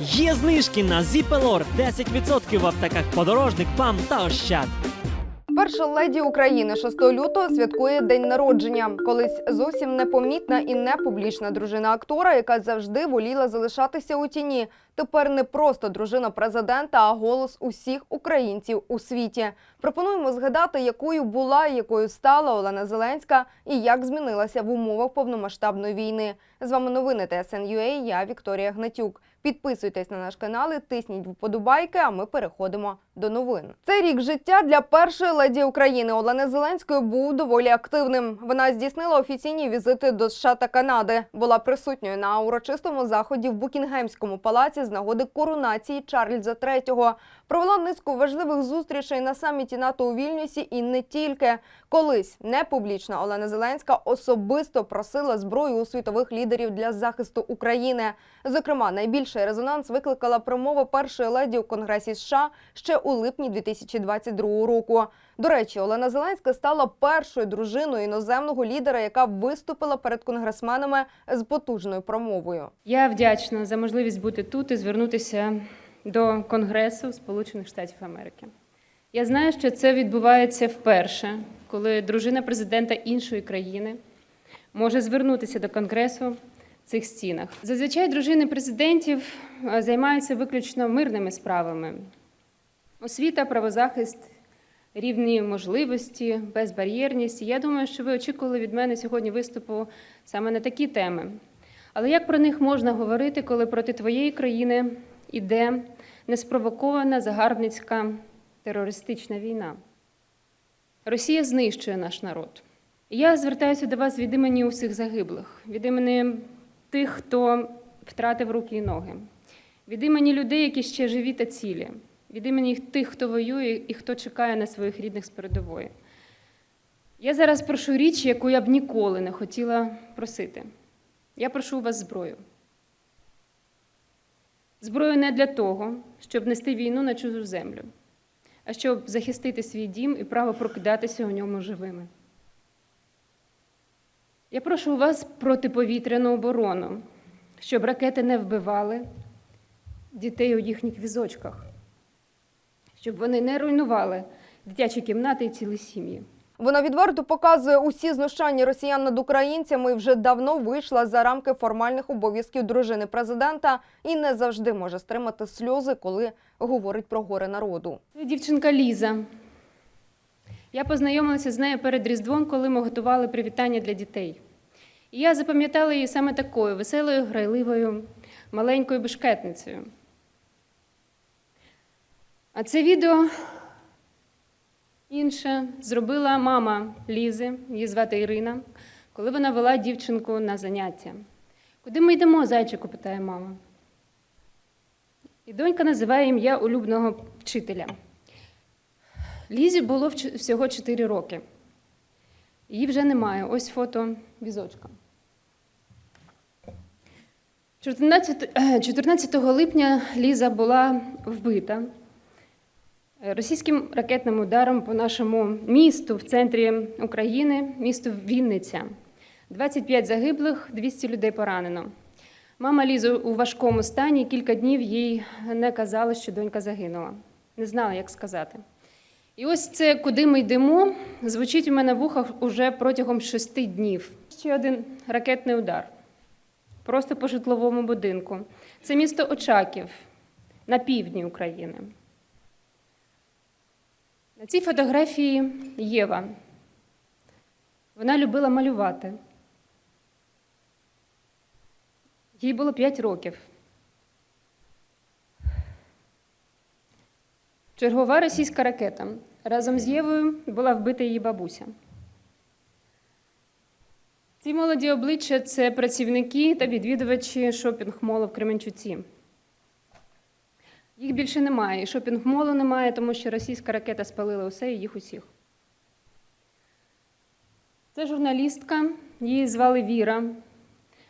Є знижки на Зіпелор 10% в аптеках подорожник, ПАМ та Ощад. Перша леді України 6 лютого святкує день народження. Колись зовсім непомітна і непублічна дружина актора, яка завжди воліла залишатися у тіні. Тепер не просто дружина президента, а голос усіх українців у світі. Пропонуємо згадати, якою була і якою стала Олена Зеленська і як змінилася в умовах повномасштабної війни. З вами новини ТСН.UA, Я Вікторія Гнатюк. Підписуйтесь на наш канал, і тисніть вподобайки, а ми переходимо до новин. Цей рік життя для першої леді України Олени Зеленської був доволі активним. Вона здійснила офіційні візити до США та Канади. Була присутньою на урочистому заході в Букінгемському палаці з нагоди коронації Чарльза III. Провела низку важливих зустрічей на саміті НАТО у Вільнюсі і не тільки. Колись непублічна Олена Зеленська особисто просила зброю у світових лідерів для захисту України. Зокрема, найбільший резонанс викликала промова першої леді у Конгресі США ще у липні 2022 року. До речі, Олена Зеленська стала першою дружиною іноземного лідера, яка виступила перед конгресменами з потужною промовою. Я вдячна за можливість бути тут і звернутися до Конгресу Сполучених Штатів Америки. Я знаю, що це відбувається вперше, коли дружина президента іншої країни може звернутися до Конгресу цих стінах. Зазвичай дружини президентів е, займаються виключно мирними справами: освіта, правозахист, рівні можливості, безбар'єрність. Я думаю, що ви очікували від мене сьогодні виступу саме на такі теми. Але як про них можна говорити, коли проти твоєї країни іде неспровокована загарбницька терористична війна? Росія знищує наш народ. Я звертаюся до вас від імені усіх загиблих, від імені тих, хто втратив руки і ноги, від імені людей, які ще живі та цілі, від імені тих, хто воює і хто чекає на своїх рідних з передової. Я зараз прошу річ, яку я б ніколи не хотіла просити. Я прошу у вас зброю. Зброю не для того, щоб нести війну на чужу землю, а щоб захистити свій дім і право прокидатися у ньому живими. Я прошу у вас протиповітряну оборону, щоб ракети не вбивали дітей у їхніх візочках, щоб вони не руйнували дитячі кімнати і цілі сім'ї. Вона відверто показує усі знущання росіян над українцями і вже давно вийшла за рамки формальних обов'язків дружини президента і не завжди може стримати сльози, коли говорить про горе народу. Це дівчинка Ліза. Я познайомилася з нею перед Різдвом, коли ми готували привітання для дітей. І я запам'ятала її саме такою веселою, грайливою, маленькою бешкетницею. А це відео інше зробила мама Лізи, її звати Ірина, коли вона вела дівчинку на заняття. Куди ми йдемо, зайчику? питає мама. І донька називає ім'я улюбленого вчителя. Лізі було всього 4 роки. Її вже немає. Ось фото візочка. 14, е, 14 липня Ліза була вбита російським ракетним ударом по нашому місту в центрі України, місту Вінниця. 25 загиблих, 200 людей поранено. Мама Лізи у важкому стані, кілька днів їй не казали, що донька загинула. Не знала, як сказати. І ось це куди ми йдемо, звучить у мене в ухах уже протягом шести днів. Ще один ракетний удар. Просто по житловому будинку. Це місто Очаків на півдні України. На цій фотографії Єва. Вона любила малювати. Їй було 5 років. Чергова російська ракета. Разом з Євою була вбита її бабуся. Ці молоді обличчя це працівники та відвідувачі шопінг-молу в Кременчуці. Їх більше немає. І шопінг-молу немає, тому що російська ракета спалила усе і їх усіх. Це журналістка, її звали Віра.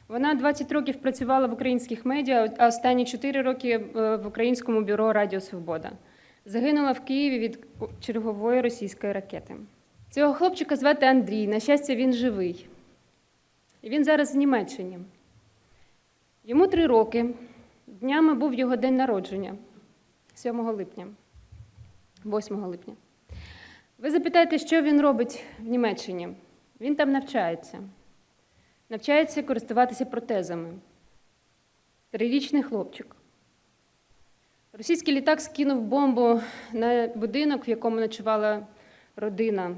Вона 20 років працювала в українських медіа, а останні 4 роки е, в українському бюро Радіо Свобода. Загинула в Києві від чергової російської ракети. Цього хлопчика звати Андрій. На щастя, він живий. І він зараз в Німеччині. Йому три роки. Днями був його день народження 7 липня, 8 липня. Ви запитаєте, що він робить в Німеччині? Він там навчається. Навчається користуватися протезами. Трирічний хлопчик. Російський літак скинув бомбу на будинок, в якому ночувала родина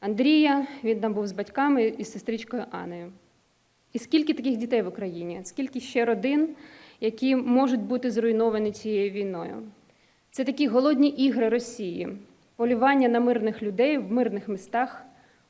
Андрія. Він там був з батьками і з сестричкою Анею. І скільки таких дітей в Україні? Скільки ще родин, які можуть бути зруйновані цією війною? Це такі голодні ігри Росії, полювання на мирних людей в мирних містах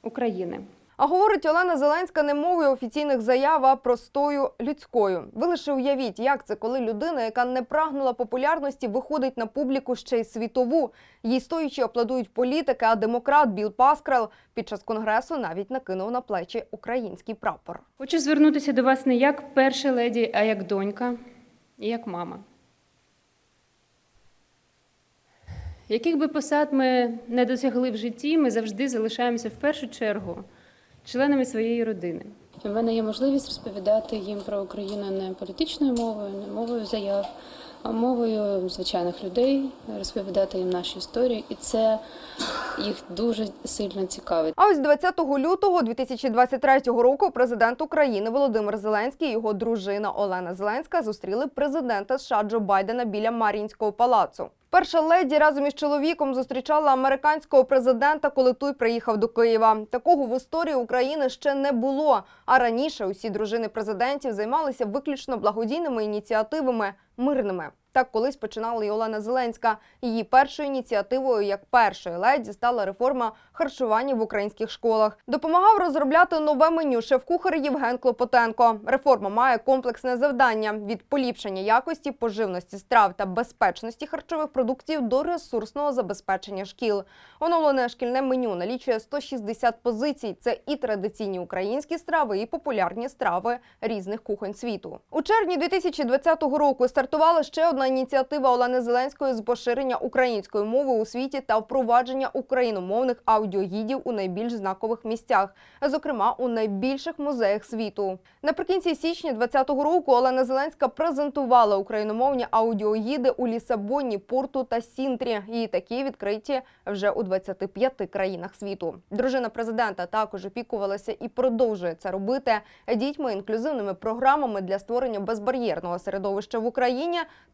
України. А говорить Олена Зеленська не мовою офіційних заяв, а простою людською. Ви лише уявіть, як це, коли людина, яка не прагнула популярності, виходить на публіку ще й світову. Їй стоячи аплодують політики, а демократ Біл Паскрал під час конгресу навіть накинув на плечі український прапор. Хочу звернутися до вас не як перша леді, а як донька як мама. Яких би посад ми не досягли в житті, ми завжди залишаємося в першу чергу членами своєї родини. У мене є можливість розповідати їм про Україну не політичною мовою, не мовою заяв, а мовою звичайних людей, розповідати їм наші історії, і це їх дуже сильно цікавить. А ось 20 лютого 2023 року президент України Володимир Зеленський і його дружина Олена Зеленська зустріли президента США Джо Байдена біля Мар'їнського палацу. Перша леді разом із чоловіком зустрічала американського президента, коли той приїхав до Києва. Такого в історії України ще не було. А раніше усі дружини президентів займалися виключно благодійними ініціативами мирними. Так колись починала і Олена Зеленська. Її першою ініціативою як першої леді стала реформа харчування в українських школах. Допомагав розробляти нове меню шеф-кухар Євген Клопотенко. Реформа має комплексне завдання від поліпшення якості, поживності страв та безпечності харчових продуктів до ресурсного забезпечення шкіл. Оновлене шкільне меню налічує 160 позицій. Це і традиційні українські страви, і популярні страви різних кухонь світу. У червні 2020 року стартувала ще одна ініціатива Олени Зеленської з поширення української мови у світі та впровадження україномовних аудіогідів у найбільш знакових місцях, зокрема у найбільших музеях світу. Наприкінці січня 2020 року Олена Зеленська презентувала україномовні аудіогіди у Лісабоні, Порту та Сінтрі. І такі відкриті вже у 25 країнах світу. Дружина президента також опікувалася і продовжує це робити дітьми, інклюзивними програмами для створення безбар'єрного середовища в Україні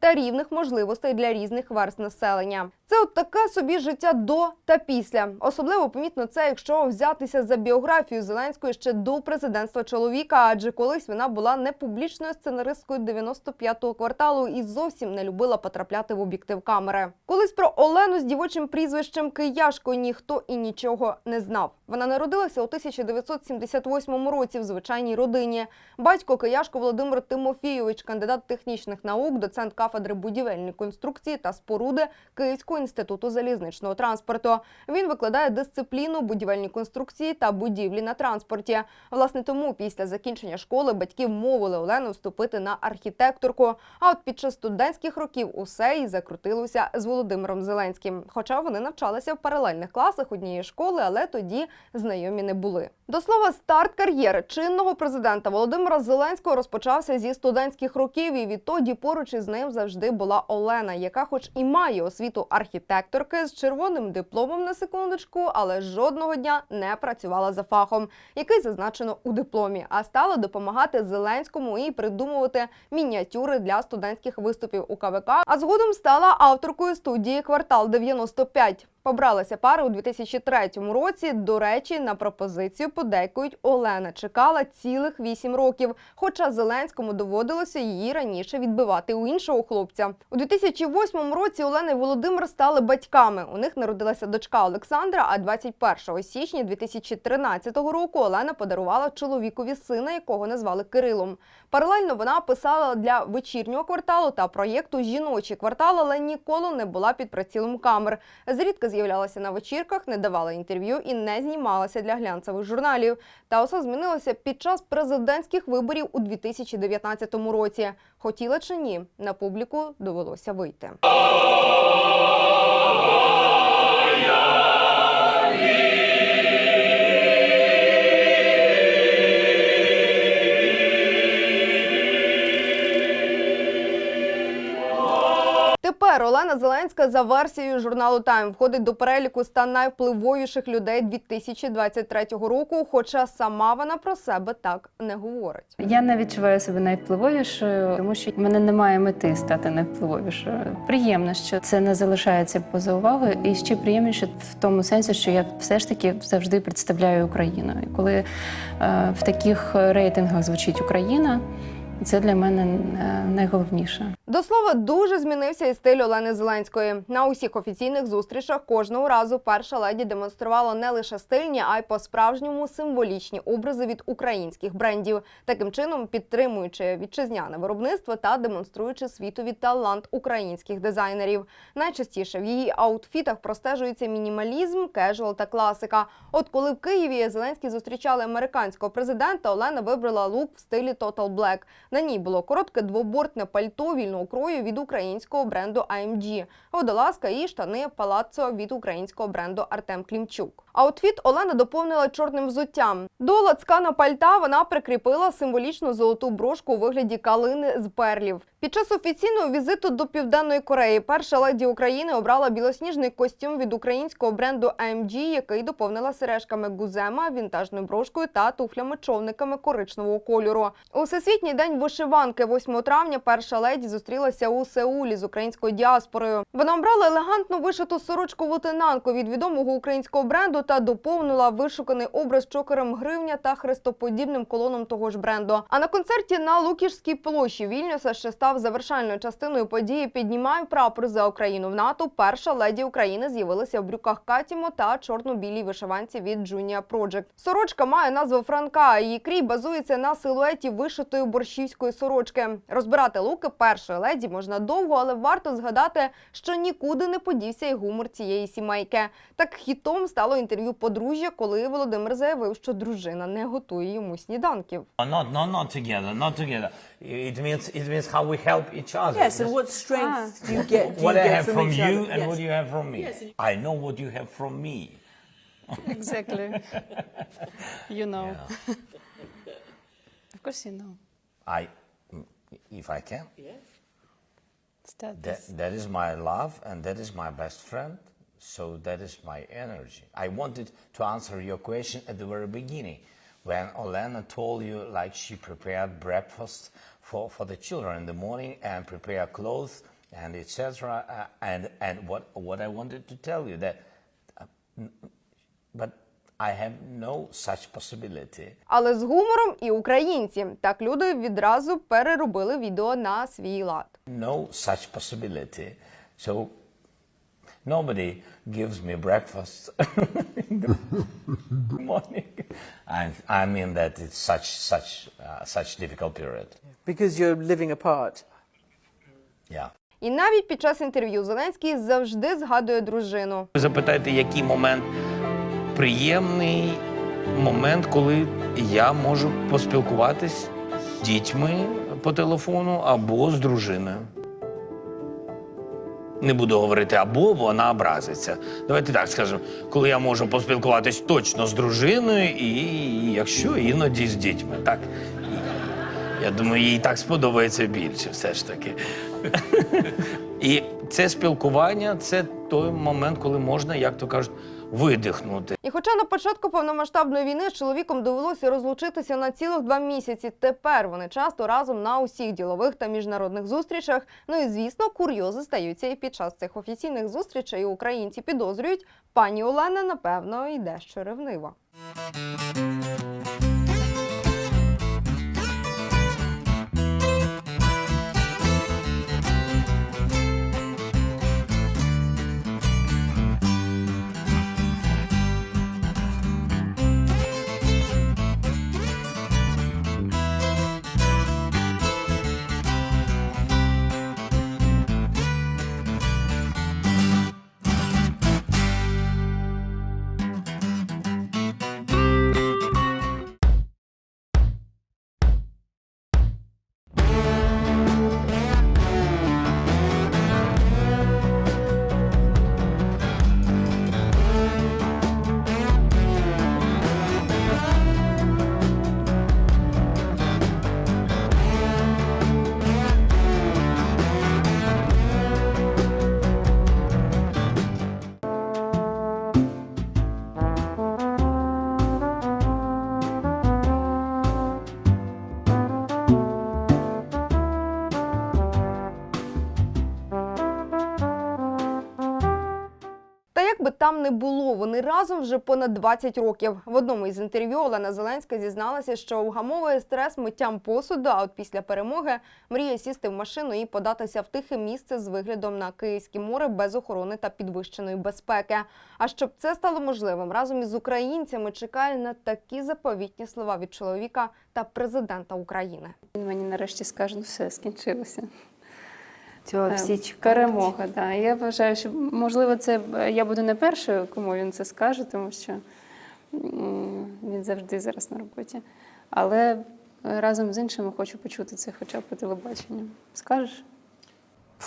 та рівних можливостей для різних верст населення. Це от таке собі життя до та після. Особливо помітно це, якщо взятися за біографію Зеленської ще до президентства чоловіка, адже колись вона була непублічною сценаристкою 95-го кварталу і зовсім не любила потрапляти в об'єктив камери. Колись про Олену з дівочим прізвищем Кияшко ніхто і нічого не знав. Вона народилася у 1978 році в звичайній родині. Батько Кияшко Володимир Тимофійович, кандидат технічних наук, доцент кафедри будівельної конструкції та споруди Київського інституту залізничного транспорту. Він викладає дисципліну будівельні конструкції та будівлі на транспорті. Власне, тому після закінчення школи батьки вмовили Олену вступити на архітекторку. А от під час студентських років усе і закрутилося з Володимиром Зеленським. Хоча вони навчалися в паралельних класах однієї школи, але тоді знайомі не були. До слова, старт кар'єри чинного президента Володимира Зеленського розпочався зі студентських років, і відтоді поруч із ним завжди була Олена, яка, хоч і має освіту архітекторки з червоним дипломом на секундочку, але жодного дня не працювала за фахом, який зазначено у дипломі, а стала допомагати Зеленському і придумувати мініатюри для студентських виступів у КВК. А згодом стала авторкою студії Квартал 95 Побралася пара у 2003 році. До речі, на пропозицію подейкують Олена чекала цілих вісім років. Хоча Зеленському доводилося її раніше відбивати у іншого хлопця. У 2008 році Олена і Володимир стали батьками. У них народилася дочка Олександра. А 21 січня 2013 року Олена подарувала чоловікові сина, якого назвали Кирилом. Паралельно вона писала для вечірнього кварталу та проєкту Жіночий квартал, але ніколи не була під прицілом камер. Зрідка з'являлася на вечірках, не давала інтерв'ю і не знімалася для глянцевих журналів. Та усе змінилося під час президентських виборів у 2019 році. Хотіла чи ні, на публіку довелося вийти. Зеленська за версією журналу Тайм входить до переліку ста найвпливовіших людей 2023 року. Хоча сама вона про себе так не говорить. Я не відчуваю себе найвпливовішою, тому що в мене немає мети стати найвпливовішою. Приємно, що це не залишається поза увагою, і ще приємніше в тому сенсі, що я все ж таки завжди представляю Україну. І коли е, в таких рейтингах звучить Україна, це для мене е, найголовніше. До слова, дуже змінився і стиль Олени Зеленської. На усіх офіційних зустрічах кожного разу перша леді демонструвала не лише стильні, а й по-справжньому символічні образи від українських брендів, таким чином підтримуючи вітчизняне виробництво та демонструючи світові талант українських дизайнерів. Найчастіше в її аутфітах простежується мінімалізм, кежуал та класика. От коли в Києві Зеленський зустрічали американського президента, Олена вибрала лук в стилі Total Black. На ній було коротке двобортне пальто вільного крою від українського бренду AMG, водолазка і штани палаццо від українського бренду Артем Клімчук. Аутфіт Олена доповнила чорним взуттям. До лацкана пальта вона прикріпила символічну золоту брошку у вигляді калини з перлів. Під час офіційного візиту до Південної Кореї перша леді України обрала білосніжний костюм від українського бренду AMG, який доповнила сережками гузема, вінтажною брошкою та туфлями-човниками коричневого кольору. У всесвітній день вишиванки 8 травня перша леді зустрілася у Сеулі з українською діаспорою. Вона обрала елегантну вишиту сорочку лейтенантку від відомого українського бренду та доповнила вишуканий образ чокером гривня та хрестоподібним колоном того ж бренду. А на концерті на Лукішській площі Вільнюса, що став завершальною частиною події, піднімає прапор за Україну в НАТО. Перша леді України з'явилася в брюках Катімо та чорно-білій вишиванці від Junior Project. Сорочка має назву Франка. Її крій базується на силуеті вишитої борщівської сорочки. Розбирати луки першої леді можна довго, але варто згадати, що нікуди не подівся і гумор цієї сімейки. Так хітом стало інтерв'ю подружжя, коли Володимир заявив, що дружина не готує йому сніданків. Not, not, not together, not together. It means, it means how we help each other. Yes, and what strength do you get? Do what you I get have from, from each you other? and yes. what you have from me. I know what you have from me. Exactly. You know. Of course you know. I, if I can. Start That, that is my love and that is my best friend. So that is my energy. I wanted to answer your question at the very beginning when Olena told you like she prepared breakfast for, for the children in the morning and prepare clothes and etc. Uh, and and what what I wanted to tell you that, uh, but I have no such possibility. Але з гумором і українці. Так люди відразу переробили відео на свій лад. no such possibility. So nobody gives me breakfast in the morning. I, I mean that it's such such uh, such difficult period. Because you're living apart. Yeah. І навіть під час інтерв'ю Зеленський завжди згадує дружину. Ви запитаєте, який момент приємний момент, коли я можу поспілкуватись з дітьми по телефону або з дружиною. Не буду говорити або, бо вона образиться. Давайте так скажемо, коли я можу поспілкуватись точно з дружиною, і якщо іноді з дітьми. Так? Я думаю, їй так сподобається більше, все ж таки. І це спілкування це той момент, коли можна, як то кажуть, видихнути. І хоча на початку повномасштабної війни з чоловіком довелося розлучитися на цілих два місяці, тепер вони часто разом на усіх ділових та міжнародних зустрічах. Ну і звісно, курйози стаються і під час цих офіційних зустрічей українці підозрюють, пані Олена, напевно, і дещо ревнива. Там не було. Вони разом вже понад 20 років. В одному із інтерв'ю Олена Зеленська зізналася, що вгамовує стрес миттям посуду. А от після перемоги мріє сісти в машину і податися в тихе місце з виглядом на Київське море без охорони та підвищеної безпеки. А щоб це стало можливим, разом із українцями чекає на такі заповітні слова від чоловіка та президента України. Він мені нарешті скаже, ну все, скінчилося. Цього Е, всі чекають. Перемога, так. Я вважаю, що можливо це я буду не першою, кому він це скаже, тому що він завжди зараз на роботі. Але е, разом з іншими хочу почути це хоча б по телебаченню. Скажеш?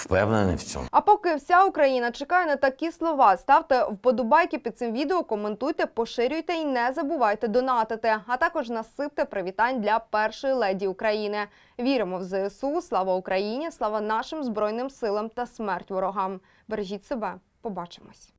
Впевнений в цьому. А поки вся Україна чекає на такі слова, ставте вподобайки під цим відео, коментуйте, поширюйте і не забувайте донатити. А також насипте привітань для першої леді України. Віримо в ЗСУ. Слава Україні! Слава нашим збройним силам та смерть ворогам. Бережіть себе. Побачимось.